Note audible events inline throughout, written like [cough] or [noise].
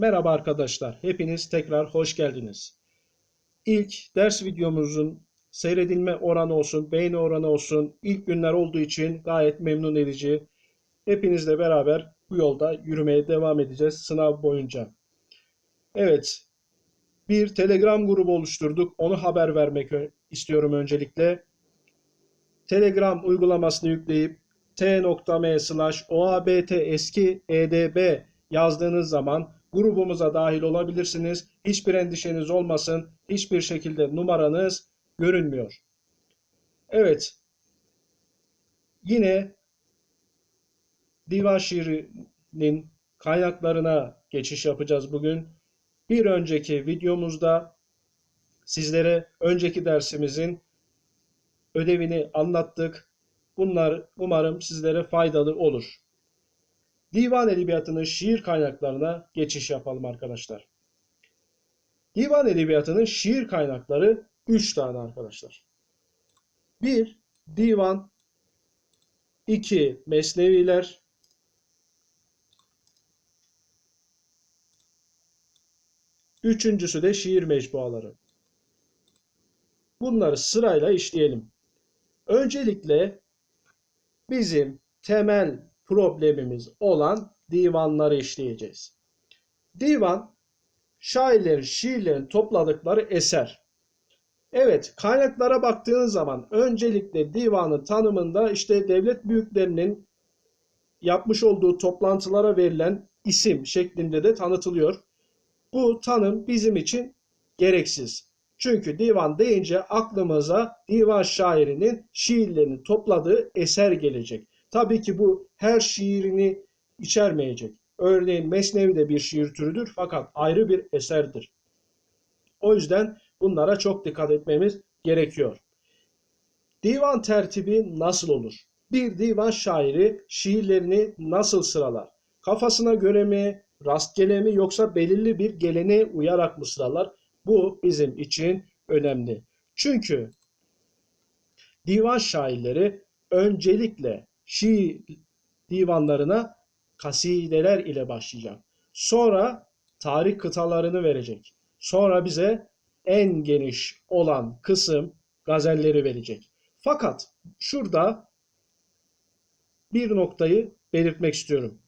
Merhaba arkadaşlar, hepiniz tekrar hoş geldiniz. İlk ders videomuzun seyredilme oranı olsun, beğeni oranı olsun, ilk günler olduğu için gayet memnun edici. Hepinizle beraber bu yolda yürümeye devam edeceğiz sınav boyunca. Evet, bir Telegram grubu oluşturduk. Onu haber vermek istiyorum öncelikle. Telegram uygulamasını yükleyip t.me slash oabt eski edb yazdığınız zaman grubumuza dahil olabilirsiniz. Hiçbir endişeniz olmasın. Hiçbir şekilde numaranız görünmüyor. Evet. Yine divan şiirinin kaynaklarına geçiş yapacağız bugün. Bir önceki videomuzda sizlere önceki dersimizin ödevini anlattık. Bunlar umarım sizlere faydalı olur. Divan edebiyatının şiir kaynaklarına geçiş yapalım arkadaşlar. Divan edebiyatının şiir kaynakları 3 tane arkadaşlar. 1. Divan 2. Mesneviler Üçüncüsü de şiir mecmuaları. Bunları sırayla işleyelim. Öncelikle bizim temel problemimiz olan divanları işleyeceğiz. Divan, şairlerin, şiirlerin topladıkları eser. Evet, kaynaklara baktığınız zaman öncelikle divanın tanımında işte devlet büyüklerinin yapmış olduğu toplantılara verilen isim şeklinde de tanıtılıyor. Bu tanım bizim için gereksiz. Çünkü divan deyince aklımıza divan şairinin şiirlerini topladığı eser gelecek. Tabii ki bu her şiirini içermeyecek. Örneğin Mesnevi de bir şiir türüdür fakat ayrı bir eserdir. O yüzden bunlara çok dikkat etmemiz gerekiyor. Divan tertibi nasıl olur? Bir divan şairi şiirlerini nasıl sıralar? Kafasına göre mi, rastgele mi yoksa belirli bir geleneğe uyarak mı sıralar? Bu bizim için önemli. Çünkü divan şairleri öncelikle şiir divanlarına kasideler ile başlayacak. Sonra tarih kıtalarını verecek. Sonra bize en geniş olan kısım gazelleri verecek. Fakat şurada bir noktayı belirtmek istiyorum.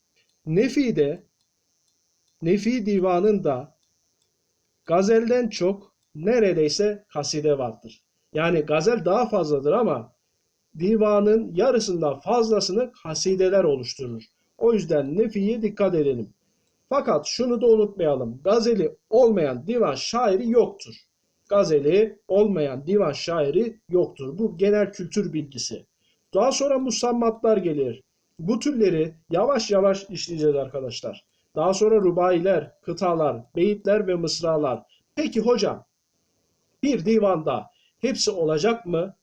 Nefi'de Nefi divanında gazelden çok neredeyse kaside vardır. Yani gazel daha fazladır ama divanın yarısından fazlasını kasideler oluşturur. O yüzden nefiye dikkat edelim. Fakat şunu da unutmayalım. Gazeli olmayan divan şairi yoktur. Gazeli olmayan divan şairi yoktur. Bu genel kültür bilgisi. Daha sonra musammatlar gelir. Bu türleri yavaş yavaş işleyeceğiz arkadaşlar. Daha sonra rubailer, kıtalar, beyitler ve mısralar. Peki hocam bir divanda hepsi olacak mı?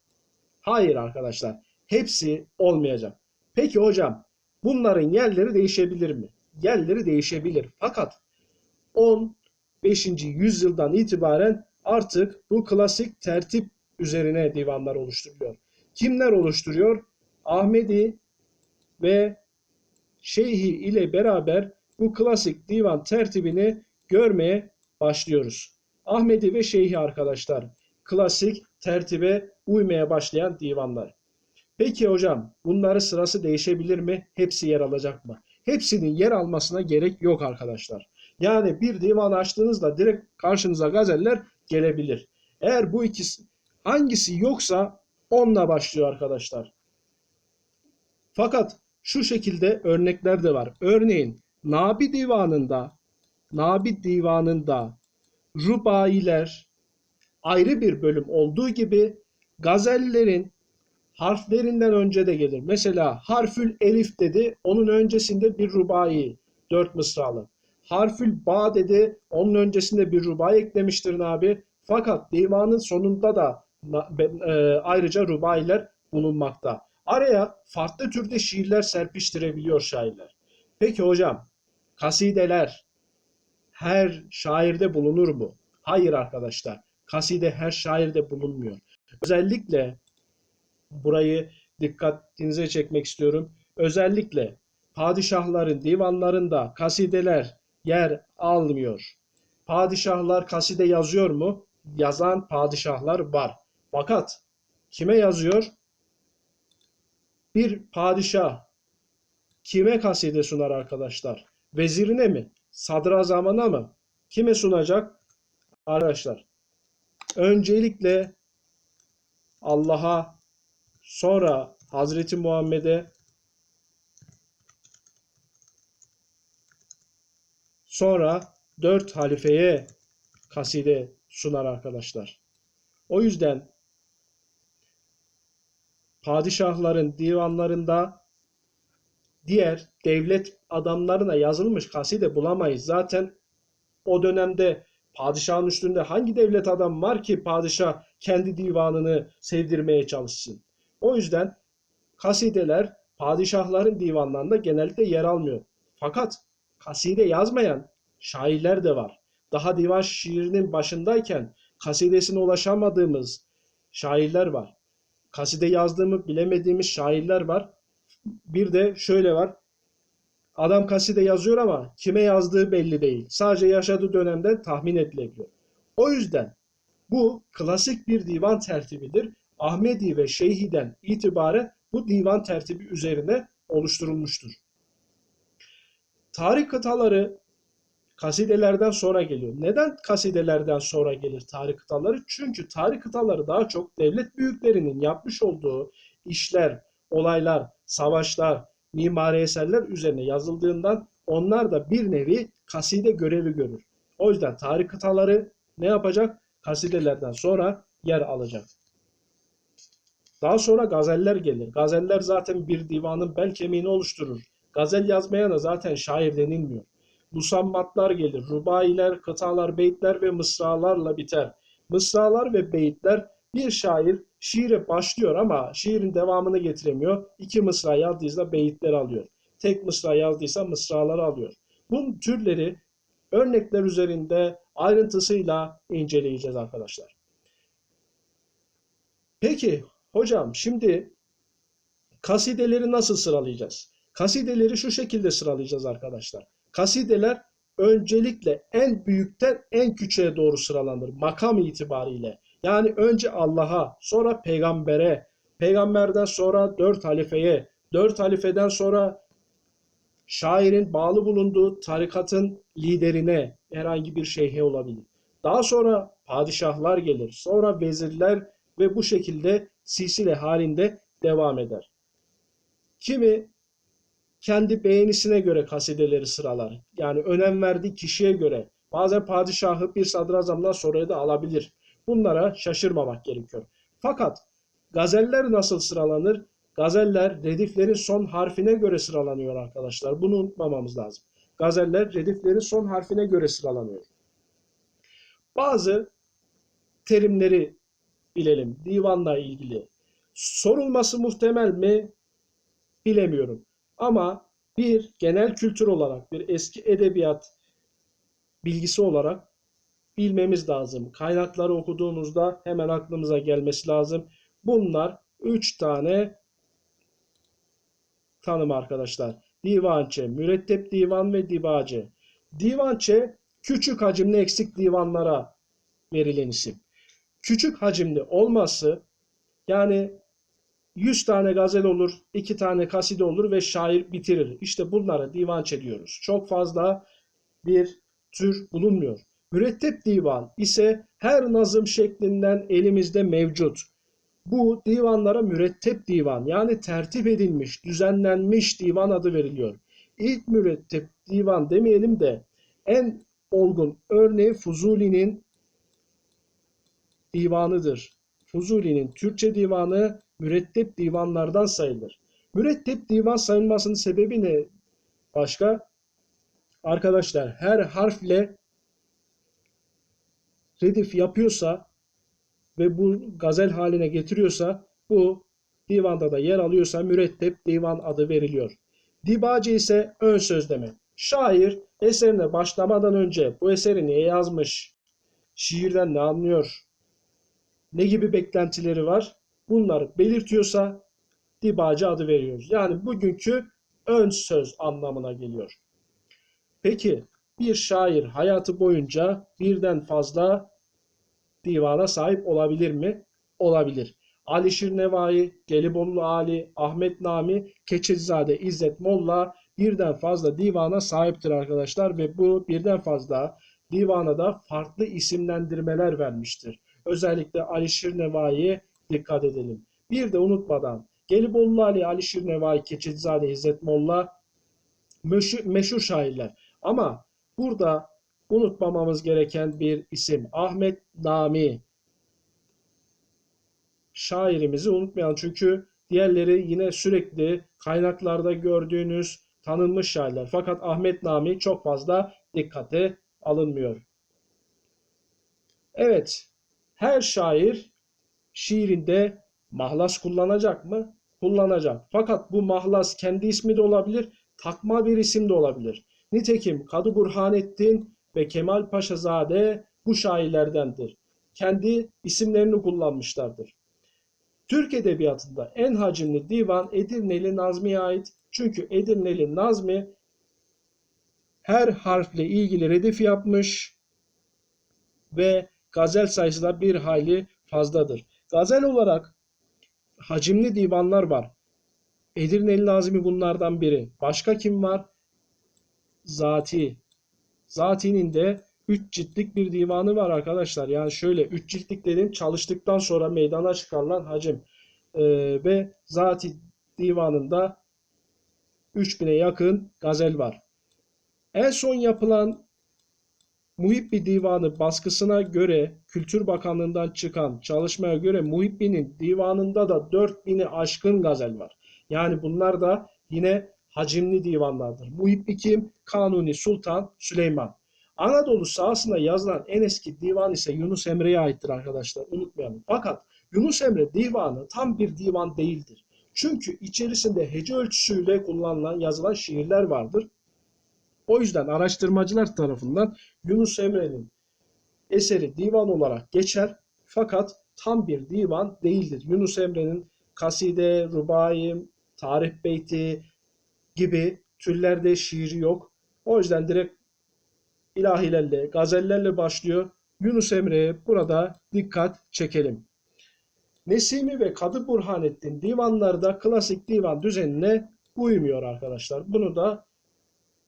Hayır arkadaşlar. Hepsi olmayacak. Peki hocam bunların yerleri değişebilir mi? Yerleri değişebilir. Fakat 15. yüzyıldan itibaren artık bu klasik tertip üzerine divanlar oluşturuluyor. Kimler oluşturuyor? Ahmedi ve Şeyhi ile beraber bu klasik divan tertibini görmeye başlıyoruz. Ahmedi ve Şeyhi arkadaşlar klasik tertibe uymaya başlayan divanlar. Peki hocam bunları sırası değişebilir mi? Hepsi yer alacak mı? Hepsinin yer almasına gerek yok arkadaşlar. Yani bir divan açtığınızda direkt karşınıza gazeller gelebilir. Eğer bu ikisi hangisi yoksa onunla başlıyor arkadaşlar. Fakat şu şekilde örnekler de var. Örneğin Nabi divanında Nabi divanında rubailer ayrı bir bölüm olduğu gibi gazellerin harflerinden önce de gelir. Mesela harfül elif dedi. Onun öncesinde bir rubai. Dört mısralı. Harfül ba dedi. Onun öncesinde bir rubai eklemiştir Nabi. Fakat divanın sonunda da e, ayrıca rubailer bulunmakta. Araya farklı türde şiirler serpiştirebiliyor şairler. Peki hocam, kasideler her şairde bulunur mu? Hayır arkadaşlar. Kaside her şairde bulunmuyor. Özellikle burayı dikkatinize çekmek istiyorum. Özellikle padişahların divanlarında kasideler yer almıyor. Padişahlar kaside yazıyor mu? Yazan padişahlar var. Fakat kime yazıyor? Bir padişah kime kaside sunar arkadaşlar? Vezirine mi? Sadrazamına mı? Kime sunacak? Arkadaşlar öncelikle Allah'a sonra Hazreti Muhammed'e sonra dört halifeye kaside sunar arkadaşlar. O yüzden padişahların divanlarında diğer devlet adamlarına yazılmış kaside bulamayız. Zaten o dönemde padişahın üstünde hangi devlet adam var ki padişah kendi divanını sevdirmeye çalışsın? O yüzden kasideler padişahların divanlarında genellikle yer almıyor. Fakat kaside yazmayan şairler de var. Daha divan şiirinin başındayken kasidesine ulaşamadığımız şairler var. Kaside yazdığımı bilemediğimiz şairler var. Bir de şöyle var. Adam kaside yazıyor ama kime yazdığı belli değil. Sadece yaşadığı dönemden tahmin edilebiliyor. O yüzden bu klasik bir divan tertibidir. Ahmedi ve Şeyhi'den itibaren bu divan tertibi üzerine oluşturulmuştur. Tarih kıtaları kasidelerden sonra geliyor. Neden kasidelerden sonra gelir tarih kıtaları? Çünkü tarih kıtaları daha çok devlet büyüklerinin yapmış olduğu işler, olaylar, savaşlar, mimari eserler üzerine yazıldığından onlar da bir nevi kaside görevi görür. O yüzden tarih kıtaları ne yapacak? Kasidelerden sonra yer alacak. Daha sonra gazeller gelir. Gazeller zaten bir divanın bel kemiğini oluşturur. Gazel yazmaya da zaten şair denilmiyor. Musammatlar gelir. Rubailer, kıtalar, beyitler ve mısralarla biter. Mısralar ve beyitler bir şair şiire başlıyor ama şiirin devamını getiremiyor. İki mısra yazdıysa beyitler alıyor. Tek mısra yazdıysa mısraları alıyor. Bunun türleri örnekler üzerinde ayrıntısıyla inceleyeceğiz arkadaşlar. Peki hocam şimdi kasideleri nasıl sıralayacağız? Kasideleri şu şekilde sıralayacağız arkadaşlar. Kasideler öncelikle en büyükten en küçüğe doğru sıralanır makam itibariyle. Yani önce Allah'a, sonra peygambere, peygamberden sonra dört halifeye, dört halifeden sonra şairin bağlı bulunduğu tarikatın liderine herhangi bir şeyhe olabilir. Daha sonra padişahlar gelir, sonra vezirler ve bu şekilde silsile halinde devam eder. Kimi kendi beğenisine göre kasideleri sıralar. Yani önem verdiği kişiye göre. Bazen padişahı bir sadrazamdan sonra da alabilir. Bunlara şaşırmamak gerekiyor. Fakat gazeller nasıl sıralanır? Gazeller rediflerin son harfine göre sıralanıyor arkadaşlar. Bunu unutmamamız lazım. Gazeller rediflerin son harfine göre sıralanıyor. Bazı terimleri bilelim divanla ilgili. Sorulması muhtemel mi? Bilemiyorum. Ama bir genel kültür olarak, bir eski edebiyat bilgisi olarak bilmemiz lazım. Kaynakları okuduğumuzda hemen aklımıza gelmesi lazım. Bunlar 3 tane tanım arkadaşlar. Divançe, mürettep divan ve dibace. Divançe küçük hacimli eksik divanlara verilen isim. Küçük hacimli olması yani 100 tane gazel olur, 2 tane kaside olur ve şair bitirir. İşte bunlara divançe diyoruz. Çok fazla bir tür bulunmuyor. Mürettep divan ise her nazım şeklinden elimizde mevcut. Bu divanlara mürettep divan yani tertip edilmiş, düzenlenmiş divan adı veriliyor. İlk mürettep divan demeyelim de en olgun örneği Fuzuli'nin divanıdır. Fuzuli'nin Türkçe divanı mürettep divanlardan sayılır. Mürettep divan sayılmasının sebebi ne? Başka? Arkadaşlar her harfle redif yapıyorsa ve bu gazel haline getiriyorsa bu divanda da yer alıyorsa mürettep divan adı veriliyor. Dibace ise ön sözleme. Şair eserine başlamadan önce bu eseri niye yazmış? Şiirden ne anlıyor? Ne gibi beklentileri var? Bunları belirtiyorsa dibace adı veriyoruz. Yani bugünkü ön söz anlamına geliyor. Peki bir şair hayatı boyunca birden fazla divana sahip olabilir mi? Olabilir. Alişir Nevai, Gelibolu Ali, Ahmet Nami, Keçizade, İzzet Molla birden fazla divana sahiptir arkadaşlar ve bu birden fazla divana da farklı isimlendirmeler vermiştir. Özellikle Alişir Nevai'ye dikkat edelim. Bir de unutmadan Gelibolu Ali, Alişir Nevai, Keçizade, İzzet Molla meşhur, meşhur şairler. Ama burada unutmamamız gereken bir isim Ahmet Nami şairimizi unutmayalım. Çünkü diğerleri yine sürekli kaynaklarda gördüğünüz tanınmış şairler. Fakat Ahmet Nami çok fazla dikkate alınmıyor. Evet, her şair şiirinde mahlas kullanacak mı? Kullanacak. Fakat bu mahlas kendi ismi de olabilir, takma bir isim de olabilir. Nitekim Kadı Burhanettin ve Kemal Paşazade bu şairlerdendir. Kendi isimlerini kullanmışlardır. Türk Edebiyatı'nda en hacimli divan Edirneli Nazmi'ye ait. Çünkü Edirneli Nazmi her harfle ilgili redif yapmış ve gazel sayısı da bir hayli fazladır. Gazel olarak hacimli divanlar var. Edirneli Nazmi bunlardan biri. Başka kim var? Zati. Zati'nin de 3 ciltlik bir divanı var arkadaşlar. Yani şöyle 3 ciltlik dedim çalıştıktan sonra meydana çıkarılan hacim. Ee, ve Zati divanında 3000'e yakın gazel var. En son yapılan Muhibbi Divanı baskısına göre Kültür Bakanlığı'ndan çıkan çalışmaya göre Muhibbi'nin divanında da 4000'i aşkın gazel var. Yani bunlar da yine hacimli divanlardır. Muhibbi kim? Kanuni Sultan Süleyman. Anadolu sahasında yazılan en eski divan ise Yunus Emre'ye aittir arkadaşlar. Unutmayalım. Fakat Yunus Emre divanı tam bir divan değildir. Çünkü içerisinde hece ölçüsüyle kullanılan, yazılan şiirler vardır. O yüzden araştırmacılar tarafından Yunus Emre'nin eseri divan olarak geçer. Fakat tam bir divan değildir. Yunus Emre'nin kaside, rubai, tarih beyti gibi türlerde şiiri yok. O yüzden direkt ilahilerle, gazellerle başlıyor. Yunus Emre'ye burada dikkat çekelim. Nesimi ve Kadı Burhanettin divanları da klasik divan düzenine uymuyor arkadaşlar. Bunu da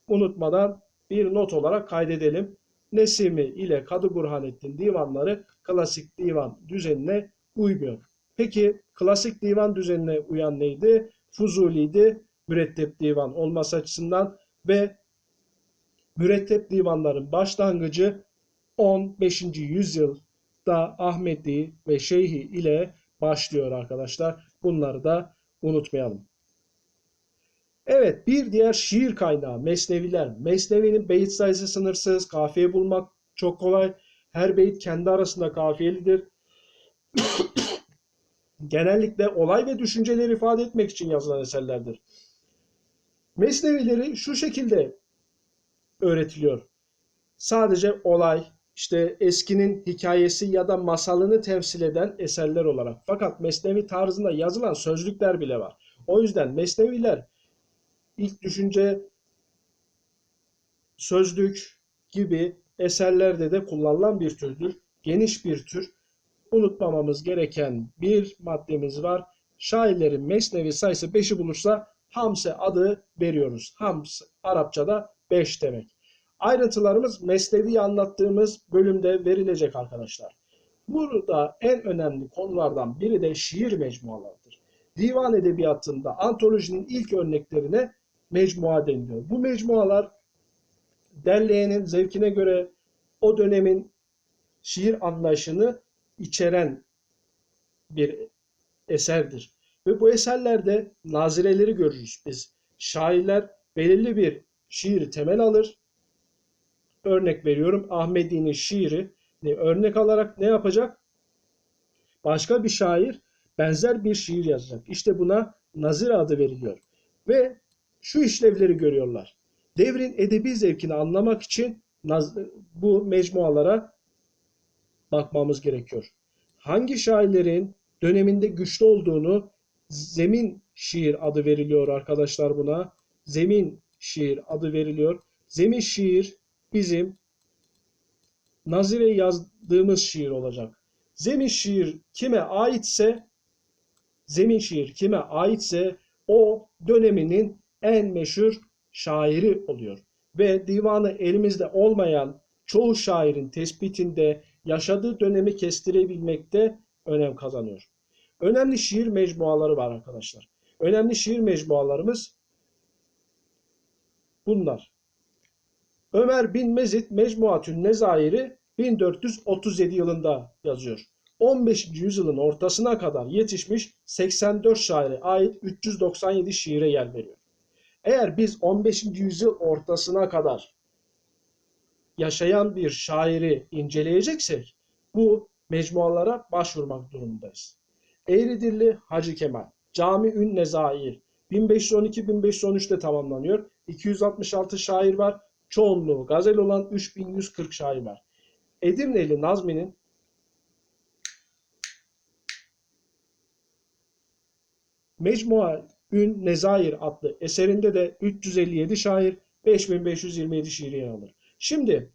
unutmadan bir not olarak kaydedelim. Nesimi ile Kadı Burhanettin divanları klasik divan düzenine uymuyor. Peki klasik divan düzenine uyan neydi? Fuzuli'ydi, mürettep divan olması açısından ve mürettep divanların başlangıcı 15. yüzyılda Ahmedi ve Şeyhi ile başlıyor arkadaşlar. Bunları da unutmayalım. Evet bir diğer şiir kaynağı Mesneviler. Mesnevinin beyit sayısı sınırsız, kafiye bulmak çok kolay. Her beyit kendi arasında kafiyelidir. [coughs] Genellikle olay ve düşünceleri ifade etmek için yazılan eserlerdir. Mesnevileri şu şekilde öğretiliyor. Sadece olay, işte eskinin hikayesi ya da masalını temsil eden eserler olarak. Fakat Mesnevi tarzında yazılan sözlükler bile var. O yüzden Mesneviler ilk düşünce, sözlük gibi eserlerde de kullanılan bir türdür. Geniş bir tür. Unutmamamız gereken bir maddemiz var. Şairlerin mesnevi sayısı 5'i bulursa Hamse adı veriyoruz. Hams Arapçada 5 demek. Ayrıntılarımız mesnevi anlattığımız bölümde verilecek arkadaşlar. Burada en önemli konulardan biri de şiir mecmualarıdır. Divan edebiyatında antolojinin ilk örneklerine mecmua deniliyor. Bu mecmualar derleyenin zevkine göre o dönemin şiir anlayışını içeren bir eserdir. Ve bu eserlerde nazireleri görürüz biz. Şairler belirli bir şiiri temel alır. Örnek veriyorum Ahmedi'nin şiiri örnek alarak ne yapacak? Başka bir şair benzer bir şiir yazacak. İşte buna nazir adı veriliyor. Ve şu işlevleri görüyorlar. Devrin edebi zevkini anlamak için bu mecmualara bakmamız gerekiyor. Hangi şairlerin döneminde güçlü olduğunu zemin şiir adı veriliyor arkadaşlar buna. Zemin şiir adı veriliyor. Zemin şiir bizim Nazire yazdığımız şiir olacak. Zemin şiir kime aitse Zemin şiir kime aitse o döneminin en meşhur şairi oluyor. Ve divanı elimizde olmayan çoğu şairin tespitinde yaşadığı dönemi kestirebilmekte önem kazanıyor. Önemli şiir mecmuaları var arkadaşlar. Önemli şiir mecmualarımız bunlar. Ömer bin Mezit Mecmuatün Nezairi 1437 yılında yazıyor. 15. yüzyılın ortasına kadar yetişmiş 84 şaire ait 397 şiire yer veriyor. Eğer biz 15. yüzyıl ortasına kadar yaşayan bir şairi inceleyeceksek bu mecmualara başvurmak durumundayız. Eğridirli Hacı Kemal, Cami Ün Nezair 1512-1513'te tamamlanıyor. 266 şair var. Çoğunluğu gazel olan 3140 şair var. Edirneli Nazmi'nin Mecmua Ün Nezair adlı eserinde de 357 şair 5527 şiir yer alır. Şimdi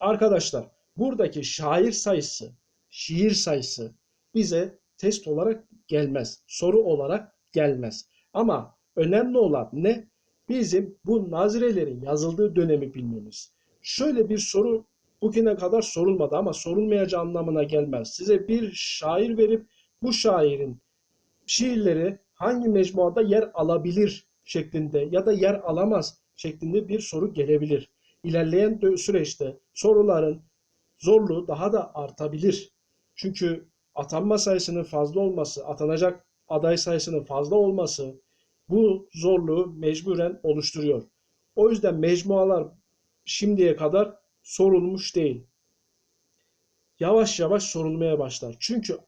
arkadaşlar buradaki şair sayısı, şiir sayısı bize test olarak gelmez. Soru olarak gelmez. Ama önemli olan ne? Bizim bu nazirelerin yazıldığı dönemi bilmemiz. Şöyle bir soru bugüne kadar sorulmadı ama sorulmayacağı anlamına gelmez. Size bir şair verip bu şairin şiirleri hangi mecmuada yer alabilir şeklinde ya da yer alamaz şeklinde bir soru gelebilir. İlerleyen süreçte soruların zorluğu daha da artabilir. Çünkü atanma sayısının fazla olması, atanacak aday sayısının fazla olması bu zorluğu mecburen oluşturuyor. O yüzden mecmualar şimdiye kadar sorulmuş değil. Yavaş yavaş sorulmaya başlar. Çünkü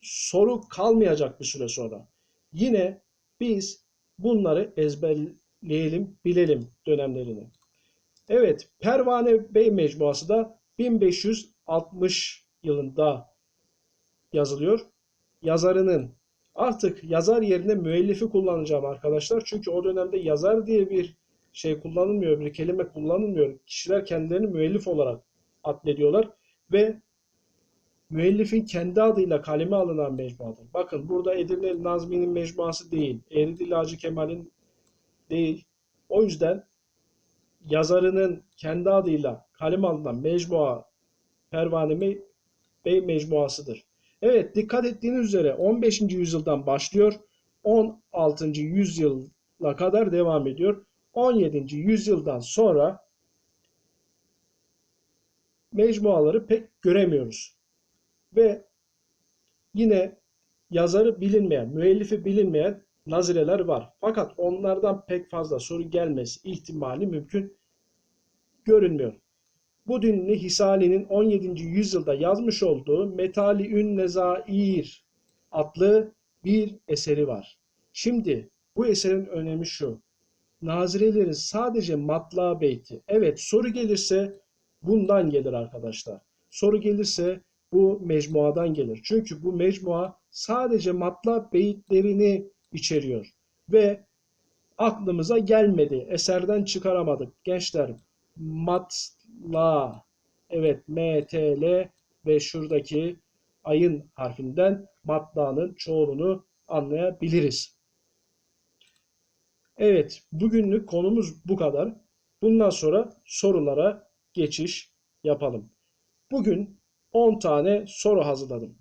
soru kalmayacak bir süre sonra. Yine biz bunları ezberleyelim, bilelim dönemlerini. Evet, Pervane Bey Mecmuası da 1560 yılında yazılıyor. Yazarının artık yazar yerine müellifi kullanacağım arkadaşlar. Çünkü o dönemde yazar diye bir şey kullanılmıyor, bir kelime kullanılmıyor. Kişiler kendilerini müellif olarak addediyorlar ve müellifin kendi adıyla kaleme alınan mecmuadır. Bakın burada Edirne Nazmi'nin mecmuası değil, Eridil Hacı Kemal'in değil. O yüzden yazarının kendi adıyla kaleme alınan mecmua Pervane Bey mecmuasıdır. Evet dikkat ettiğiniz üzere 15. yüzyıldan başlıyor. 16. yüzyıla kadar devam ediyor. 17. yüzyıldan sonra mecmuaları pek göremiyoruz. Ve yine yazarı bilinmeyen, müellifi bilinmeyen nazireler var. Fakat onlardan pek fazla soru gelmesi ihtimali mümkün görünmüyor. Bu dünlü Hisali'nin 17. yüzyılda yazmış olduğu Metali Ün Nezair adlı bir eseri var. Şimdi bu eserin önemi şu. Nazirelerin sadece matla beyti. Evet soru gelirse bundan gelir arkadaşlar. Soru gelirse bu mecmuadan gelir. Çünkü bu mecmua sadece matla beyitlerini içeriyor. Ve aklımıza gelmedi. Eserden çıkaramadık. Gençler matla evet MTL ve şuradaki ayın harfinden matla'nın çoğulunu anlayabiliriz. Evet, bugünlük konumuz bu kadar. Bundan sonra sorulara geçiş yapalım. Bugün 10 tane soru hazırladım.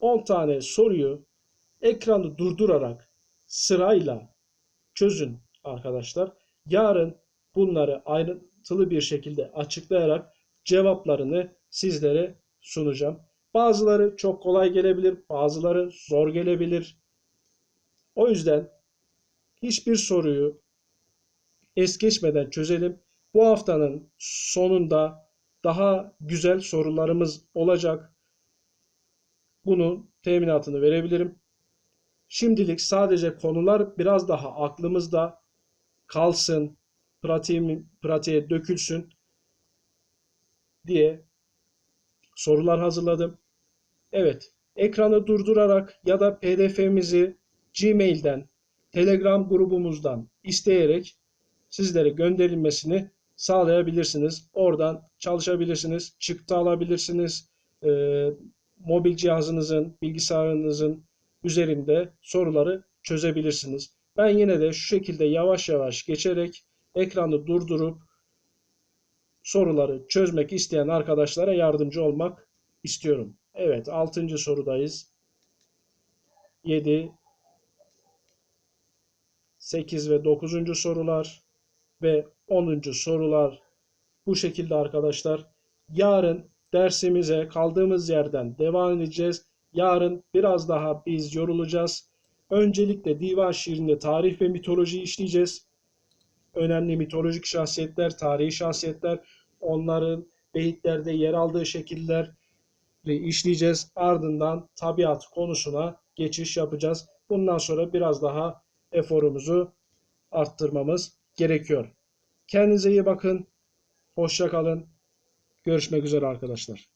10 tane soruyu ekranı durdurarak sırayla çözün arkadaşlar. Yarın bunları ayrıntılı bir şekilde açıklayarak cevaplarını sizlere sunacağım. Bazıları çok kolay gelebilir, bazıları zor gelebilir. O yüzden hiçbir soruyu es geçmeden çözelim. Bu haftanın sonunda daha güzel sorularımız olacak. Bunun teminatını verebilirim. Şimdilik sadece konular biraz daha aklımızda kalsın, pratiğe, pratiğe dökülsün diye sorular hazırladım. Evet, ekranı durdurarak ya da pdf'mizi Gmail'den Telegram grubumuzdan isteyerek sizlere gönderilmesini sağlayabilirsiniz. Oradan çalışabilirsiniz, çıktı alabilirsiniz. Ee, mobil cihazınızın, bilgisayarınızın üzerinde soruları çözebilirsiniz. Ben yine de şu şekilde yavaş yavaş geçerek ekranı durdurup soruları çözmek isteyen arkadaşlara yardımcı olmak istiyorum. Evet 6. sorudayız. 7 8 ve 9. sorular ve 10. sorular bu şekilde arkadaşlar. Yarın dersimize kaldığımız yerden devam edeceğiz. Yarın biraz daha biz yorulacağız. Öncelikle divan şiirinde tarih ve mitoloji işleyeceğiz. Önemli mitolojik şahsiyetler, tarihi şahsiyetler, onların beyitlerde yer aldığı şekiller işleyeceğiz. Ardından tabiat konusuna geçiş yapacağız. Bundan sonra biraz daha eforumuzu arttırmamız gerekiyor. Kendinize iyi bakın. Hoşça kalın. Görüşmek üzere arkadaşlar.